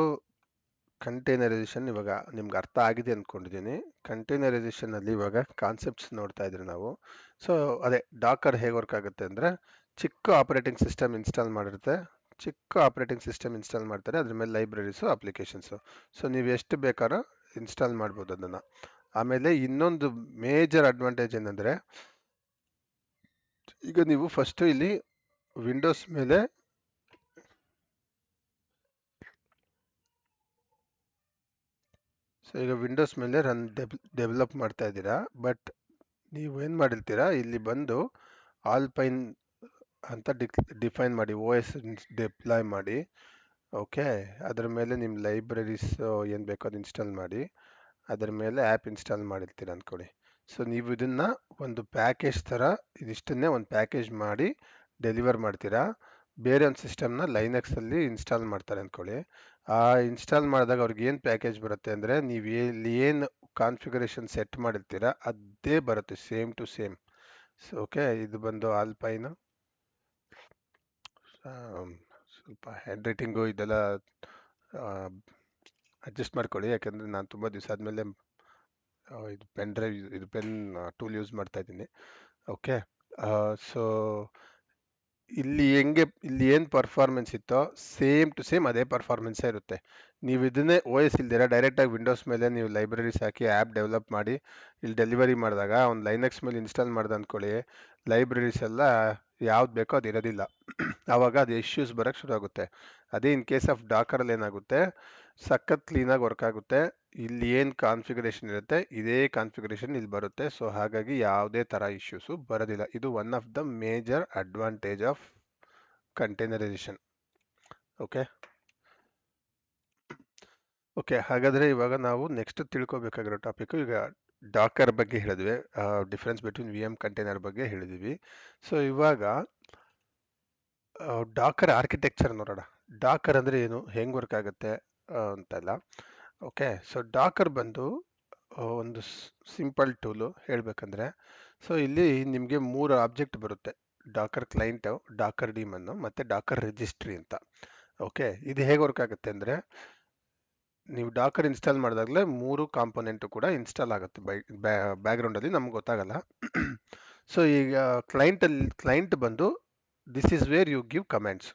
containerization ಇವಾಗ ನಿಮ್ಗೆ ಅರ್ಥ ಆಗಿದೆ ಅಂದ್ಕೊಂಡಿದ್ದೀನಿ ಕಂಟೈನರೈಸೇಷನಲ್ಲಿ ಇವಾಗ ಕಾನ್ಸೆಪ್ಟ್ಸ್ ನೋಡ್ತಾ ಇದ್ರಿ ನಾವು. ಸೊ ಅದೇ ಡಾಕರ್ ಹೇಗೆ ವರ್ಕ್ ಆಗುತ್ತೆ ಅಂದರೆ ಚಿಕ್ಕ ಆಪರೇಟಿಂಗ್ ಸಿಸ್ಟಮ್ ಇನ್ಸ್ಟಾಲ್ ಮಾಡಿರುತ್ತೆ. ಚಿಕ್ಕ ಆಪರೇಟಿಂಗ್ ಸಿಸ್ಟಮ್ ಇನ್ಸ್ಟಾಲ್ ಮಾಡ್ತಾರೆ. ಅದ್ರ ಮೇಲೆ ಲೈಬ್ರರೀಸು ಅಪ್ಲಿಕೇಶನ್ಸು ಸೊ ನೀವು ಎಷ್ಟು ಬೇಕಾದ್ರೂ ಇನ್ಸ್ಟಾಲ್ ಮಾಡ್ಬೋದು ಅದನ್ನು. ಆಮೇಲೆ ಇನ್ನೊಂದು ಮೇಜರ್ ಅಡ್ವಾಂಟೇಜ್ ಏನಂದರೆ ಈಗ ನೀವು ಫಸ್ಟು ಇಲ್ಲಿ ವಿಂಡೋಸ್ ಮೇಲೆ ಸೊ ಈಗ ವಿಂಡೋಸ್ ಮೇಲೆ ರನ್ ಡೆವಲಪ್ ಮಾಡ್ತಾ ಇದ್ದೀರಾ ಬಟ್ ನೀವು ಏನು ಮಾಡಿರ್ತೀರಾ, ಇಲ್ಲಿ ಬಂದು ಆಲ್ಪೈನ್ ಅಂತ ಡಿಕ್ ಡಿಫೈನ್ ಮಾಡಿ ಓ ಎಸ್ ಡಿಪ್ಲಾಯ್ ಮಾಡಿ ಓಕೆ ಅದರ ಮೇಲೆ ನಿಮ್ಮ ಲೈಬ್ರರೀಸ್ ಏನು ಬೇಕೋ ಅದು ಇನ್ಸ್ಟಾಲ್ ಮಾಡಿ, ಅದರ ಮೇಲೆ ಆ್ಯಪ್ ಇನ್ಸ್ಟಾಲ್ ಮಾಡಿರ್ತೀರ ಅಂದ್ಕೊಳ್ಳಿ ಸೊ ನೀವು ಇದನ್ನು ಒಂದು ಪ್ಯಾಕೇಜ್ ಥರ ಇದಿಷ್ಟನ್ನೇ ಒಂದು ಪ್ಯಾಕೇಜ್ ಮಾಡಿ ಡೆಲಿವರ್ ಮಾಡ್ತೀರಾ? ಬೇರೆ ಒಂದು ಸಿಸ್ಟಮ್ನ ಲೈನಕ್ಸಲ್ಲಿ ಇನ್ಸ್ಟಾಲ್ ಮಾಡ್ತಾರೆ ಅಂದ್ಕೊಳ್ಳಿ ಆ ಇನ್ಸ್ಟಾಲ್ ಮಾಡಿದಾಗ ಅವ್ರಿಗೆ ಏನು ಪ್ಯಾಕೇಜ್ ಬರುತ್ತೆ ಅಂದರೆ ನೀವು ಎಲ್ಲಿ ಏನು ಕಾನ್ಫಿಗರೇಷನ್ ಸೆಟ್ ಮಾಡಿರ್ತೀರ ಅದೇ ಬರುತ್ತೆ, same to same. So okay, ಇದು ಬಂದು ಆಲ್ಪೈನು ಸ್ವಲ್ಪ ಹ್ಯಾಂಡ್ ರೈಟಿಂಗು ಇದೆಲ್ಲ ಅಡ್ಜಸ್ಟ್ ಮಾಡ್ಕೊಳ್ಳಿ. ಯಾಕೆಂದರೆ ನಾನು ತುಂಬ ದಿವಸ ಆದಮೇಲೆ ಇದು ಪೆನ್ ಡ್ರೈವ್ ಇದು ಪೆನ್ ಟೂಲ್ ಯೂಸ್ ಮಾಡ್ತಾ ಇದ್ದೀನಿ. ಓಕೆ ಸೊ ಇಲ್ಲಿ ಹೆಂಗೆ, ಇಲ್ಲಿ ಏನು ಪರ್ಫಾರ್ಮೆನ್ಸ್ ಇತ್ತೋ ಸೇಮ್ ಟು ಸೇಮ್ ಅದೇ ಪರ್ಫಾರ್ಮೆನ್ಸೇ ಇರುತ್ತೆ. ನೀವು ಇದನ್ನೇ ಓ ಎಸ್ ಇಲ್ದಿರ ಡೈರೆಕ್ಟಾಗಿ ವಿಂಡೋಸ್ ಮೇಲೆ ನೀವು ಲೈಬ್ರರೀಸ್ ಹಾಕಿ ಆ್ಯಪ್ ಡೆವಲಪ್ ಮಾಡಿ, ಇಲ್ಲಿ ಡೆಲಿವರಿ ಮಾಡಿದಾಗ, ಒಂದು ಲೈನಕ್ಸ್ ಮೇಲೆ ಇನ್ಸ್ಟಾಲ್ ಮಾಡ್ದೆ ಅಂದ್ಕೊಳ್ಳಿ ಲೈಬ್ರರೀಸ್ ಎಲ್ಲ ಯಾವ್ದು ಬೇಕೋ ಅದು ಇರೋದಿಲ್ಲ. ಆವಾಗ ಅದು ಇಶ್ಯೂಸ್ ಬರೋಕ್ಕೆ ಶುರು ಆಗುತ್ತೆ. ಅದೇ ಇನ್ ಕೇಸ್ ಆಫ್ ಡಾಕರಲ್ಲಿ ಏನಾಗುತ್ತೆ, ಸಖತ್ ಕ್ಲೀನಾಗಿ ವರ್ಕ್ ಆಗುತ್ತೆ. ಇಲ್ಲಿ ಏನು ಕಾನ್ಫಿಗರೇಷನ್ ಇರುತ್ತೆ, ಇದೇ ಕಾನ್ಫಿಗರೇಷನ್ ಇಲ್ಲಿ ಬರುತ್ತೆ. ಸೊ ಹಾಗಾಗಿ ಯಾವುದೇ ಥರ ಇಶ್ಯೂಸು ಬರೋದಿಲ್ಲ. ಇದು one of the major advantage of containerization okay okay ಹಾಗಾದರೆ ಇವಾಗ ನಾವು ನೆಕ್ಸ್ಟ್ ತಿಳ್ಕೊಬೇಕಾಗಿರೋ ಟಾಪಿಕ್ ಈಗ ಡಾಕರ್ ಬಗ್ಗೆ ಹೇಳಿದ್ವಿ difference between V M container ಬಗ್ಗೆ ಹೇಳಿದ್ವಿ. ಸೊ ಇವಾಗ ಡಾಕರ್ ಆರ್ಕಿಟೆಕ್ಚರ್ ನೋಡೋಣ. ಡಾಕರ್ ಅಂದರೆ ಏನು? ಹೆಂಗೆ ವರ್ಕ್ ಆಗುತ್ತೆ ಅಂತೆಲ್ಲ. ಓಕೆ ಸೊ ಡಾಕರ್ ಬಂದು ಒಂದು ಸಿಂಪಲ್ ಟೂಲು ಹೇಳಬೇಕಂದ್ರೆ ಸೊ ಇಲ್ಲಿ ನಿಮಗೆ ಮೂರು ಆಬ್ಜೆಕ್ಟ್ ಬರುತ್ತೆ. ಡಾಕರ್ ಕ್ಲೈಂಟು ಡಾಕರ್ ಡೀಮನ್ನು ಮತ್ತು ಡಾಕರ್ ರಿಜಿಸ್ಟ್ರಿ ಅಂತ. ಓಕೆ ಇದು ಹೇಗೆ ವರ್ಕ್ ಆಗುತ್ತೆ ಅಂದರೆ ನೀವು ಡಾಕರ್ ಇನ್ಸ್ಟಾಲ್ ಮಾಡಿದಾಗಲೇ ಮೂರು ಕಾಂಪೊನೆಂಟು ಕೂಡ ಇನ್ಸ್ಟಾಲ್ ಆಗುತ್ತೆ ಬೈ ಬ್ಯಾಕ್ಗ್ರೌಂಡಲ್ಲಿ ನಮ್ಗೆ ಗೊತ್ತಾಗಲ್ಲ. ಸೊ ಈಗ ಕ್ಲೈಂಟಲ್ಲಿ ಕ್ಲೈಂಟ್ ಬಂದು this is where you give comments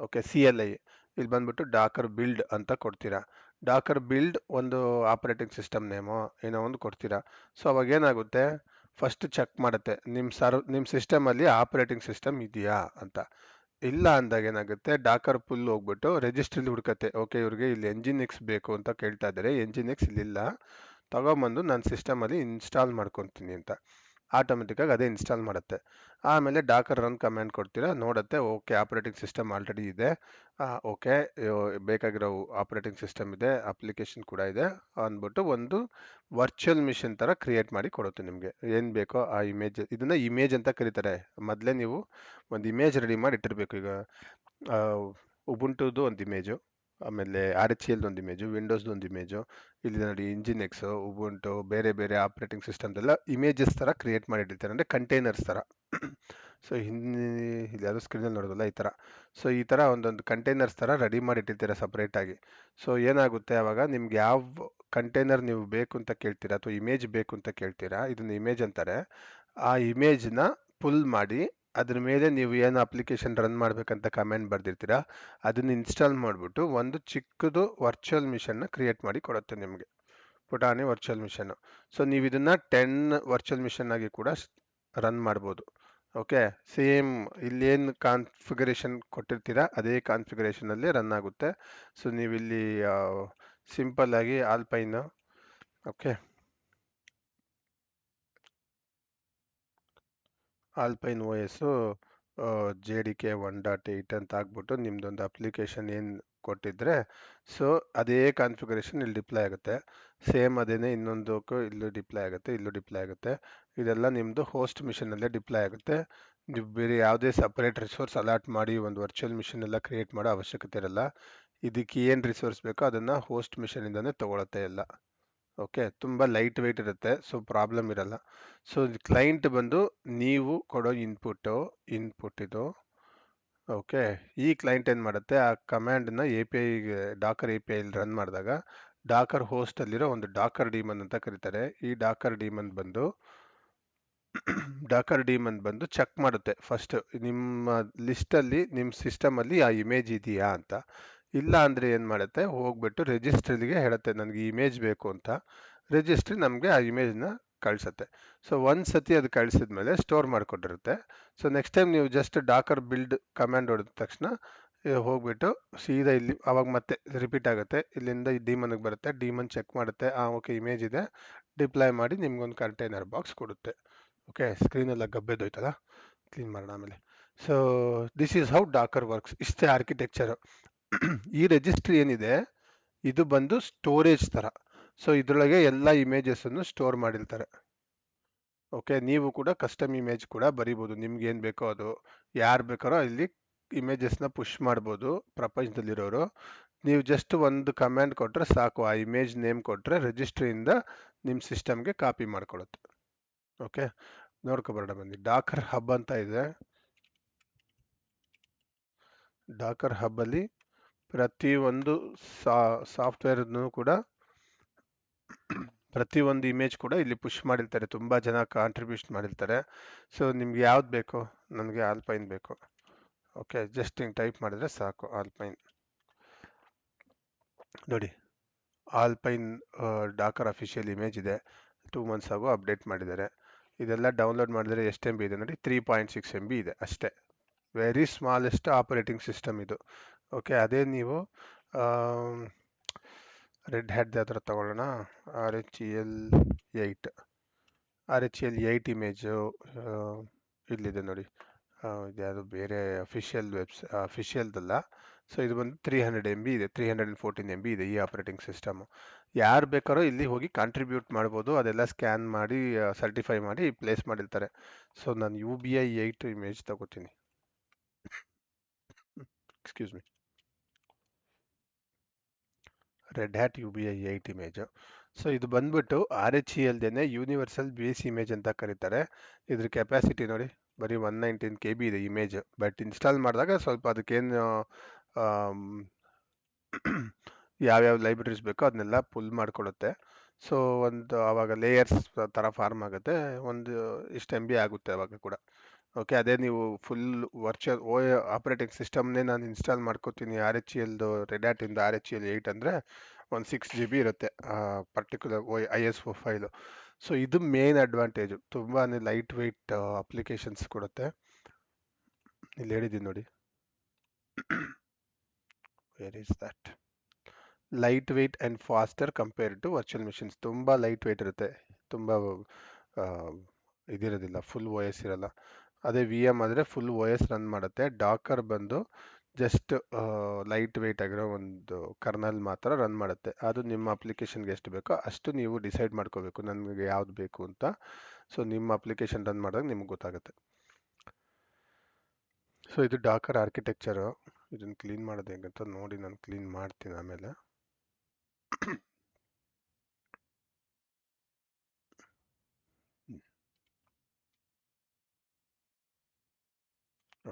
okay C L I ಇಲ್ಲಿ ಬಂದ್ಬಿಟ್ಟು ಡಾಕರ್ ಬಿಲ್ಡ್ ಅಂತ ಕೊಡ್ತೀರಾ. ಡಾಕರ್ ಬಿಲ್ಡ್ ಒಂದು ಆಪರೇಟಿಂಗ್ ಸಿಸ್ಟಮ್ ನೇಮೋ ಏನೋ ಒಂದು ಕೊಡ್ತೀರಾ. ಸೊ ಅವಾಗ ಏನಾಗುತ್ತೆ? ಫಸ್ಟ್ ಚೆಕ್ ಮಾಡುತ್ತೆ. ನಿಮ್ಮ ಸರ್ವ್ ನಿಮ್ಮ ಸಿಸ್ಟಮಲ್ಲಿ ಆಪರೇಟಿಂಗ್ ಸಿಸ್ಟಮ್ ಇದೆಯಾ ಅಂತ. ಇಲ್ಲ ಅಂದಾಗ ಏನಾಗುತ್ತೆ? ಡಾಕರ್ ಫುಲ್ ಹೋಗ್ಬಿಟ್ಟು ರಿಜಿಸ್ಟ್ರಿಲಿ ಹುಡ್ಕತ್ತೆ. ಓಕೆ ಇವ್ರಿಗೆ ಇಲ್ಲಿ ಎಂಜಿನ್ ಎಕ್ಸ್ ಬೇಕು ಅಂತ ಕೇಳ್ತಾ ಇದ್ದಾರೆ ಎಂಜಿನ್ ಎಕ್ಸ್ ಇಲ್ಲಿಲ್ಲ. ತಗೊಂಬಂದು ನನ್ನ ಸಿಸ್ಟಮಲ್ಲಿ ಇನ್ಸ್ಟಾಲ್ ಮಾಡ್ಕೊತೀನಿ ಅಂತ. ಆಟೋಮೆಟಿಕ್ಕಾಗಿ ಅದೇ ಇನ್ಸ್ಟಾಲ್ ಮಾಡುತ್ತೆ. ಆಮೇಲೆ ಡಾಕರ್ ರನ್ ಕಮ್ಯಾಂಡ್ ಕೊಡ್ತೀರಾ, ನೋಡುತ್ತೆ ಓಕೆ ಆಪ್ರೇಟಿಂಗ್ ಸಿಸ್ಟಮ್ ಆಲ್ರೆಡಿ ಇದೆ. ಓಕೆ ಬೇಕಾಗಿರೋ ಆಪ್ರೇಟಿಂಗ್ ಸಿಸ್ಟಮ್ ಇದೆ ಅಪ್ಲಿಕೇಶನ್ ಕೂಡ ಇದೆ ಅಂದ್ಬಿಟ್ಟು ಒಂದು ವರ್ಚುವಲ್ ಮಿಷನ್ ಥರ ಕ್ರಿಯೇಟ್ ಮಾಡಿ ಕೊಡುತ್ತೆ ನಿಮಗೆ. ಏನು ಬೇಕೋ ಆ ಇಮೇಜ್ ಇದನ್ನು ಇಮೇಜ್ ಅಂತ ಕರೀತಾರೆ. ಮೊದಲೇ ನೀವು ಒಂದು ಇಮೇಜ್ ರೆಡಿ ಮಾಡಿ ಇಟ್ಟಿರಬೇಕು ಈಗ. ಉಬುಂಟುದು ಒಂದು ಇಮೇಜು ಆಮೇಲೆ ಆರ್ ಎಚ್ ಎಲ್ದು ಒಂದು ಇಮೇಜು ವಿಂಡೋಸ್ದು ಒಂದು ಇಮೇಜು ಇಲ್ಲಿ ನೋಡಿ ಇಂಜಿನ್ ಎಕ್ಸು ಉಬುಂಟು ಬೇರೆ ಬೇರೆ ಆಪ್ರೇಟಿಂಗ್ ಸಿಸ್ಟಮ್ದೆಲ್ಲ ಇಮೇಜಸ್ ಥರ ಕ್ರಿಯೇಟ್ ಮಾಡಿಟ್ಟಿರ್ತಾರೆ, ಅಂದರೆ ಕಂಟೈನರ್ಸ್ ಥರ ಸೊ ಹಿಂದಿ ಯಾವುದೋ ಸ್ಕ್ರೀನಲ್ಲಿ ನೋಡೋದಲ್ಲ ಈ ಥರ ಸೊ ಈ ಥರ ಒಂದೊಂದು ಕಂಟೈನರ್ಸ್ ಥರ ರೆಡಿ ಮಾಡಿಟ್ಟಿರ್ತೀರ ಸಪ್ರೇಟಾಗಿ ಸೊ ಏನಾಗುತ್ತೆ ಆವಾಗ ನಿಮ್ಗೆ ಯಾವ ಕಂಟೈನರ್ ನೀವು ಬೇಕು ಅಂತ ಕೇಳ್ತೀರಾ ಅಥವಾ ಇಮೇಜ್ ಬೇಕು ಅಂತ ಕೇಳ್ತೀರಾ, ಇದನ್ನ ಇಮೇಜ್ ಅಂತಾರೆ. ಆ ಇಮೇಜ್ನ ಪುಲ್ ಮಾಡಿ ಅದ್ರ ಮೇಲೆ ನೀವು ಏನು ಅಪ್ಲಿಕೇಶನ್ ರನ್ ಮಾಡಬೇಕಂತ ಕಮೆಂಟ್ ಬರ್ದಿರ್ತೀರಾ, ಅದನ್ನ ಇನ್ಸ್ಟಾಲ್ ಮಾಡಿಬಿಟ್ಟು ಒಂದು ಚಿಕ್ಕದು ವರ್ಚುವಲ್ ಮಿಷನ್ನ ಕ್ರಿಯೇಟ್ ಮಾಡಿ ಕೊಡುತ್ತೆ ನಿಮಗೆ. ಪುಟಾಣಿ ವರ್ಚುವಲ್ ಮಿಷನ್ನು ಸೊ ನೀವು ಇದನ್ನು ಟೆನ್ ವರ್ಚುವಲ್ ಮಿಷನ್ ಆಗಿ ಕೂಡ ರನ್ ಮಾಡ್ಬೋದು. ಓಕೆ ಸೇಮ್ ಇಲ್ಲೇನು ಕಾನ್ಫಿಗರೇಷನ್ ಕೊಟ್ಟಿರ್ತೀರಾ, ಅದೇ ಕಾನ್ಫಿಗರೇಷನಲ್ಲಿ ರನ್ ಆಗುತ್ತೆ. ಸೊ ನೀವು ಇಲ್ಲಿ ಸಿಂಪಲ್ ಆಗಿ Alpine okay Alpine O S J D K one dot eight ಅಂತ ಆಗ್ಬಿಟ್ಟು ನಿಮ್ಮದೊಂದು ಅಪ್ಲಿಕೇಶನ್ ಏನು ಕೊಟ್ಟಿದ್ದರೆ ಸೊ ಅದೇ ಕಾನ್ಫಿಗರೇಷನ್ ಇಲ್ಲಿ ಡಿಪ್ಲೈ ಆಗುತ್ತೆ. ಸೇಮ್ ಅದೇನೇ ಇನ್ನೊಂದಕ್ಕೂ ಇಲ್ಲೂ ಡಿಪ್ಲೈ ಆಗುತ್ತೆ, ಇಲ್ಲೂ ಡಿಪ್ಲೈ ಆಗುತ್ತೆ. ಇದೆಲ್ಲ ನಿಮ್ಮದು ಹೋಸ್ಟ್ ಮಿಷನಲ್ಲೇ ಡಿಪ್ಲೈ ಆಗುತ್ತೆ. ನೀವು ಬೇರೆ ಯಾವುದೇ ಸಪ್ರೇಟ್ ರಿಸೋರ್ಸ್ ಅಲಾಟ್ ಮಾಡಿ ಒಂದು ವರ್ಚುವಲ್ ಮಿಷನ್ ಎಲ್ಲ ಕ್ರಿಯೇಟ್ ಮಾಡೋ ಅವಶ್ಯಕತೆ ಇರಲ್ಲ. ಇದಕ್ಕೆ ಏನು ರಿಸೋರ್ಸ್ ಬೇಕೋ ಅದನ್ನು ಹೋಸ್ಟ್ ಮಿಷನಿಂದನೇ ತೊಗೊಳುತ್ತೆ ಎಲ್ಲ. ಓಕೆ, ತುಂಬ ಲೈಟ್ ವೆಯ್ಟ್ ಇರುತ್ತೆ, ಸೊ ಪ್ರಾಬ್ಲಮ್ ಇರಲ್ಲ. ಸೊ ಕ್ಲೈಂಟ್ ಬಂದು ನೀವು ಕೊಡೋ ಇನ್ಪುಟ್ಟು, ಇನ್ಪುಟ್ ಇದು, ಓಕೆ, ಈ ಕ್ಲೈಂಟ್ ಏನು ಮಾಡುತ್ತೆ, ಆ ಕಮ್ಯಾಂಡನ್ನ ಎ ಪಿ ಐಗೆ ಡಾಕರ್ ಎ ಪಿ ಐಲಿ ರನ್ ಮಾಡಿದಾಗ, ಡಾಕರ್ ಹೋಸ್ಟಲ್ಲಿರೋ ಒಂದು ಡಾಕರ್ ಡಿಮನ್ ಅಂತ ಕರೀತಾರೆ. ಈ ಡಾಕರ್ ಡೀಮನ್ ಬಂದು, ಡಾಕರ್ ಡೀಮನ್ ಬಂದು ಚೆಕ್ ಮಾಡುತ್ತೆ. ಫಸ್ಟ್ ನಿಮ್ಮ ಲಿಸ್ಟಲ್ಲಿ, ನಿಮ್ಮ ಸಿಸ್ಟಮಲ್ಲಿ ಆ ಇಮೇಜ್ ಇದೆಯಾ ಅಂತ. ಇಲ್ಲ ಅಂದರೆ ಏನು ಮಾಡುತ್ತೆ? ಹೋಗ್ಬಿಟ್ಟು ರಿಜಿಸ್ಟ್ರಿಗೆ ಹೇಳುತ್ತೆ, ನನಗೆ ಇಮೇಜ್ ಬೇಕು ಅಂತ. ರಿಜಿಸ್ಟ್ರಿ ನಮಗೆ ಆ ಇಮೇಜ್ನ ಕಳಿಸುತ್ತೆ. ಸೊ, ಒಂದು ಸತಿ ಅದು ಕಳಿಸಿದ ಮೇಲೆ ಸ್ಟೋರ್ ಮಾಡಿಕೊಂಡಿರುತ್ತೆ ಸೊ, ನೆಕ್ಸ್ಟ್ ಟೈಮ್ ನೀವು ಜಸ್ಟ್ ಡಾಕರ್ ಬಿಲ್ಡ್ ಕಮ್ಯಾಂಡ್ ಹೊಡೆದ ತಕ್ಷಣ ಹೋಗ್ಬಿಟ್ಟು ಸೀದಾ ಇಲ್ಲಿ, ಅವಾಗ ಮತ್ತೆ ರಿಪೀಟ್ ಆಗುತ್ತೆ. ಇಲ್ಲಿಂದ ಡಿಮನ್ಗೆ ಬರುತ್ತೆ, ಡಿಮನ್ ಚೆಕ್ ಮಾಡುತ್ತೆ, ಆ, ಓಕೆ, ಇಮೇಜ್ ಇದೆ. ಡಿಪ್ಲೈ ಮಾಡಿ ನಿಮ್ಗೊಂದು ಕಂಟೈನರ್ ಬಾಕ್ಸ್ ಕೊಡುತ್ತೆ. ಓಕೆ ಸ್ಕ್ರೀನೆಲ್ಲ ಗಬ್ಬೆದೋಯ್ತಲ್ಲ? ಕ್ಲೀನ್ ಮಾಡೋಣ ಆಮೇಲೆ. So this is how Docker works ಇಷ್ಟೇ ಆರ್ಕಿಟೆಕ್ಚರು ಈ ರಿಜಿಸ್ಟ್ರಿ ಏನಿದೆ, ಇದು ಬಂದು ಸ್ಟೋರೇಜ್ ಥರ ಸೊ ಇದರೊಳಗೆ ಎಲ್ಲ ಇಮೇಜಸ್ಸನ್ನು ಸ್ಟೋರ್ ಮಾಡಿರ್ತಾರೆ. ಓಕೆ ನೀವು ಕೂಡ ಕಸ್ಟಮ್ ಇಮೇಜ್ ಕೂಡ ಬರಿಬೋದು. ನಿಮ್ಗೆ ಏನು ಬೇಕೋ ಅದು. ಯಾರು ಬೇಕಾರೋ ಇಲ್ಲಿ ಇಮೇಜಸ್ನ ಪುಷ್ ಮಾಡ್ಬೋದು, ಪ್ರಪಂಚದಲ್ಲಿರೋರು. ನೀವು ಜಸ್ಟ್ ಒಂದು ಕಮ್ಯಾಂಡ್ ಕೊಟ್ಟರೆ ಸಾಕು. ಆ ಇಮೇಜ್ ನೇಮ್ ಕೊಟ್ಟರೆ ರಿಜಿಸ್ಟ್ರಿಯಿಂದ ನಿಮ್ಮ ಸಿಸ್ಟಮ್ಗೆ ಕಾಪಿ ಮಾಡ್ಕೊಳುತ್ತೆ. ಓಕೆ ನೋಡ್ಕೊಬರೋಣ ಬನ್ನಿ. ಡಾಕರ್ ಹಬ್ ಅಂತ ಇದೆ. ಡಾಕರ್ ಹಬ್ಬಲ್ಲಿ ಪ್ರತಿಯೊಂದು ಸಾಫ್ಟ್ವೇರ್ನು ಕೂಡ ಪ್ರತಿಯೊಂದು ಇಮೇಜ್ ಕೂಡ ಇಲ್ಲಿ ಪುಷ್ ಮಾಡಿರ್ತಾರೆ. ತುಂಬ ಜನ ಕಾಂಟ್ರಿಬ್ಯೂಷನ್ ಮಾಡಿರ್ತಾರೆ. ಸೊ ನಿಮ್ಗೆ ಯಾವ್ದು ಬೇಕು ನನಗೆ ಆಲ್ಪೈನ್ ಬೇಕು. ಓಕೆ ಜಸ್ಟ್ ಹಿಂಗೆ ಟೈಪ್ ಮಾಡಿದ್ರೆ ಸಾಕು ಆಲ್ಪೈನ್ ನೋಡಿ ಆಲ್ಪೈನ್ ಡಾಕರ್ ಅಫಿಷಿಯಲ್ ಇಮೇಜ್ ಇದೆ. ಟೂ ಮಂತ್ಸ್ ಆಗೋ ಅಪ್ಡೇಟ್ ಮಾಡಿದ್ದಾರೆ. ಇದೆಲ್ಲ ಡೌನ್ಲೋಡ್ ಮಾಡಿದ್ರೆ ಎಷ್ಟು ಎಂ ಬಿ ಇದೆ ನೋಡಿ? Three point six M B ಇದೆ ಅಷ್ಟೇ. ವೆರಿ ಸ್ಮಾಲೆಸ್ಟ್ ಆಪರೇಟಿಂಗ್ ಸಿಸ್ಟಮ್ ಇದು. ಓಕೆ, ಅದೇ ನೀವು ರೆಡ್ ಹ್ಯಾಟ್ ಹತ್ರ ತಗೊಳ್ಳೋಣ, R H L eight. R H L eight image ಇಲ್ಲಿದೆ ನೋಡಿ. ಇದ್ಯಾವುದು ಬೇರೆ ಅಫಿಷಿಯಲ್ ವೆಬ್ಸ್, ಅಫಿಷಿಯಲ್ದಲ್ಲ. ಸೊ, ಇದು ಬಂದು ತ್ರೀ ಹಂಡ್ರೆಡ್ ಎಂ ಬಿ ಇದೆ, three hundred and fourteen M B ಇದೆ ಈ ಆಪ್ರೇಟಿಂಗ್ ಸಿಸ್ಟಮು. ಯಾರು ಬೇಕಾರೋ ಇಲ್ಲಿ ಹೋಗಿ ಕಾಂಟ್ರಿಬ್ಯೂಟ್ ಮಾಡ್ಬೋದು, ಅದೆಲ್ಲ ಸ್ಕ್ಯಾನ್ ಮಾಡಿ, ಸರ್ಟಿಫೈ ಮಾಡಿ ಪ್ಲೇಸ್ ಮಾಡಿರ್ತಾರೆ. ಸೊ, ನಾನು U B I eight image ತಗೋತೀನಿ. Excuse me. Red Hat U B I eight image so ಇದು ಬಂದ್ಬಿಟ್ಟು ಆರ್ ಎಚ್ ಇ ಎಲ್ದೇನೆ ಯೂನಿವರ್ಸಲ್ ಬೇಸ್ ಇಮೇಜ್ ಅಂತ ಕರೀತಾರೆ. ಇದ್ರ ಕೆಪಾಸಿಟಿ ನೋಡಿ, ಬರೀ ಒನ್ ನೈನ್ಟೀನ್ ಕೆ ಬಿ ಇದೆ ಇಮೇಜ್ ಬಟ್ ಇನ್ಸ್ಟಾಲ್ ಮಾಡಿದಾಗ ಸ್ವಲ್ಪ ಅದಕ್ಕೇನು ಯಾವ್ಯಾವ ಲೈಬ್ರರೀಸ್ ಬೇಕೋ ಅದನ್ನೆಲ್ಲ ಪುಲ್ ಮಾಡಿಕೊಡುತ್ತೆ ಸೊ ಒಂದು ಆವಾಗ ಲೇಯರ್ಸ್ ಥರ ಫಾರ್ಮ್ ಆಗುತ್ತೆ. ಒಂದು ಇಷ್ಟು ಎಂ ಬಿ ಆಗುತ್ತೆ ಆವಾಗ ಕೂಡ. ಓಕೆ ಅದೇ ನೀವು ಫುಲ್ ವರ್ಚುವಲ್ ಓ ಆಪ್ರೇಟಿಂಗ್ ಸಿಸ್ಟಮ್ನೇ ನಾನು ಇನ್ಸ್ಟಾಲ್ ಮಾಡ್ಕೋತೀನಿ. ಆರ್ ಎಚ್ ಎಲ್ದು ರೆಡ್ಯಾಟಿಂದ ಆರ್ ಎಚ್ ಎಲ್ ಏಯ್ಟ್ ಅಂದರೆ ಒಂದು ಸಿಕ್ಸ್ ಜಿ ಬಿ ಇರುತ್ತೆ particular O I S O file so ಇದು ಮೇನ್ ಅಡ್ವಾಂಟೇಜು ತುಂಬಾ ಲೈಟ್ ವೆಯ್ಟ್ ಅಪ್ಲಿಕೇಶನ್ಸ್ ಕೊಡುತ್ತೆ. ಇಲ್ಲಿ ಹೇಳಿದ್ದೀನಿ ನೋಡಿ. Where is that light weight and faster compare to virtual machines ತುಂಬ ಲೈಟ್ ವೆಯ್ಟ್ ಇರುತ್ತೆ. ತುಂಬ ಇದಿರೋದಿಲ್ಲ. ಫುಲ್ ಓ ಎಸ್ ಇರಲ್ಲ. ಅದೇ ವಿ ಎಂ ಆದರೆ ಫುಲ್ ಓ ಎಸ್ ರನ್ ಮಾಡುತ್ತೆ. ಡಾಕರ್ ಬಂದು ಜಸ್ಟ್ ಲೈಟ್ ವೆಯ್ಟ್ ಆಗಿರೋ ಒಂದು ಕರ್ನಲ್ ಮಾತ್ರ ರನ್ ಮಾಡುತ್ತೆ. ಅದು ನಿಮ್ಮ ಅಪ್ಲಿಕೇಶನ್ಗೆ ಎಷ್ಟು ಬೇಕೋ ಅಷ್ಟು ನೀವು ಡಿಸೈಡ್ ಮಾಡ್ಕೋಬೇಕು. ನನಗೆ ಯಾವ್ದು ಬೇಕು ಅಂತ. ಸೊ ನಿಮ್ಮ ಅಪ್ಲಿಕೇಶನ್ ರನ್ ಮಾಡಿದಾಗ ನಿಮ್ಗೆ ಗೊತ್ತಾಗುತ್ತೆ. ಸೊ ಇದು ಡಾಕರ್ ಆರ್ಕಿಟೆಕ್ಚರು ಇದನ್ನು ಕ್ಲೀನ್ ಮಾಡೋದು ಹೆಂಗಂತ ನೋಡಿ, ನಾನು ಕ್ಲೀನ್ ಮಾಡ್ತೀನಿ ಆಮೇಲೆ.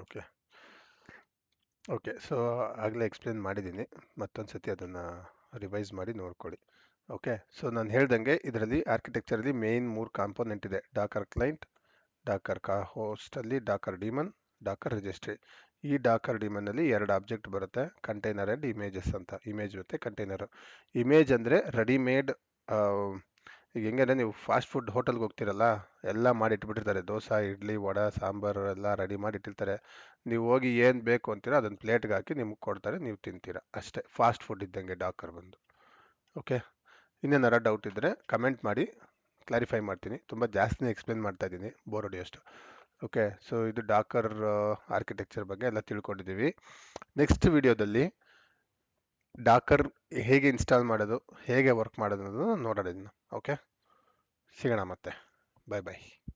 ಓಕೆ ಓಕೆ ಸೊ ಆಗಲೇ ಎಕ್ಸ್ಪ್ಲೇನ್ ಮಾಡಿದ್ದೀನಿ. ಮತ್ತೊಂದು ಸತಿ ಅದನ್ನು ರಿವೈಸ್ ಮಾಡಿ ನೋಡ್ಕೊಳ್ಳಿ. ಓಕೆ ಸೊ ನಾನು ಹೇಳ್ದಂಗೆ ಇದರಲ್ಲಿ ಆರ್ಕಿಟೆಕ್ಚರಲ್ಲಿ ಮೇಯ್ನ್ ಮೂರು ಕಾಂಪೋನೆಂಟ್ ಇದೆ. ಡಾಕರ್ ಕ್ಲೈಂಟ್ ಡಾಕರ್ ಕಾ ಹೋಸ್ಟಲ್ಲಿ ಡಾಕರ್ ಡಿಮನ್ ಡಾಕರ್ ರಿಜಿಸ್ಟ್ರಿ ಈ ಡಾಕರ್ ಡಿಮನ್ನಲ್ಲಿ ಎರಡು ಆಬ್ಜೆಕ್ಟ್ ಬರುತ್ತೆ ಕಂಟೈನರ್ ಆ್ಯಂಡ್ ಇಮೇಜಸ್ ಅಂತ. ಇಮೇಜ್ ಮತ್ತು ಕಂಟೈನರು ಇಮೇಜ್ ಅಂದರೆ ರೆಡಿಮೇಡ್ ಈಗ ಹೆಂಗಂದ್ರೆ ನೀವು ಫಾಸ್ಟ್ ಫುಡ್ ಹೋಟೆಲ್ಗೆ ಹೋಗ್ತೀರಲ್ಲ, ಎಲ್ಲ ಮಾಡಿ ಇಟ್ಬಿಟ್ಟಿರ್ತಾರೆ. ದೋಸೆ, ಇಡ್ಲಿ, ವಡೆ, ಸಾಂಬಾರು ಎಲ್ಲ ರೆಡಿ ಮಾಡಿ ಇಟ್ಟಿರ್ತಾರೆ. ನೀವು ಹೋಗಿ ಏನು ಬೇಕು ಅಂತೀರ ಅದನ್ನು ಪ್ಲೇಟ್ಗೆ ಹಾಕಿ ನಿಮ್ಗೆ ಕೊಡ್ತಾರೆ, ನೀವು ತಿಂತೀರ. ಅಷ್ಟೇ ಫಾಸ್ಟ್ ಫುಡ್ ಇದ್ದಂಗೆ ಡಾಕರ್ ಬಂದು. ಓಕೆ ಇನ್ನೇನಾರ ಡೌಟ್ ಇದ್ದರೆ ಕಮೆಂಟ್ ಮಾಡಿ ಕ್ಲಾರಿಫೈ ಮಾಡ್ತೀನಿ. ತುಂಬ ಜಾಸ್ತಿನೇ ಎಕ್ಸ್ಪ್ಲೇನ್ ಮಾಡ್ತಾ ಇದ್ದೀನಿ ಬೋರ್ ಹೊಡಿಯೋಷ್ಟು ಓಕೆ ಸೊ ಇದು ಡಾಕರ್ ಆರ್ಕಿಟೆಕ್ಚರ್ ಬಗ್ಗೆ ಎಲ್ಲ ತಿಳ್ಕೊಂಡಿದ್ದೀವಿ. ನೆಕ್ಸ್ಟ್ ವಿಡಿಯೋದಲ್ಲಿ ಡಾಕರ್ ಹೇಗೆ ಇನ್ಸ್ಟಾಲ್ ಮಾಡೋದು ಹೇಗೆ ವರ್ಕ್ ಮಾಡೋದು ಅನ್ನೋದನ್ನು ನೋಡೋಣ ಓಕೆ ಸಿಗೋಣ ಮತ್ತೆ. ಬಾಯ್ ಬಾಯ್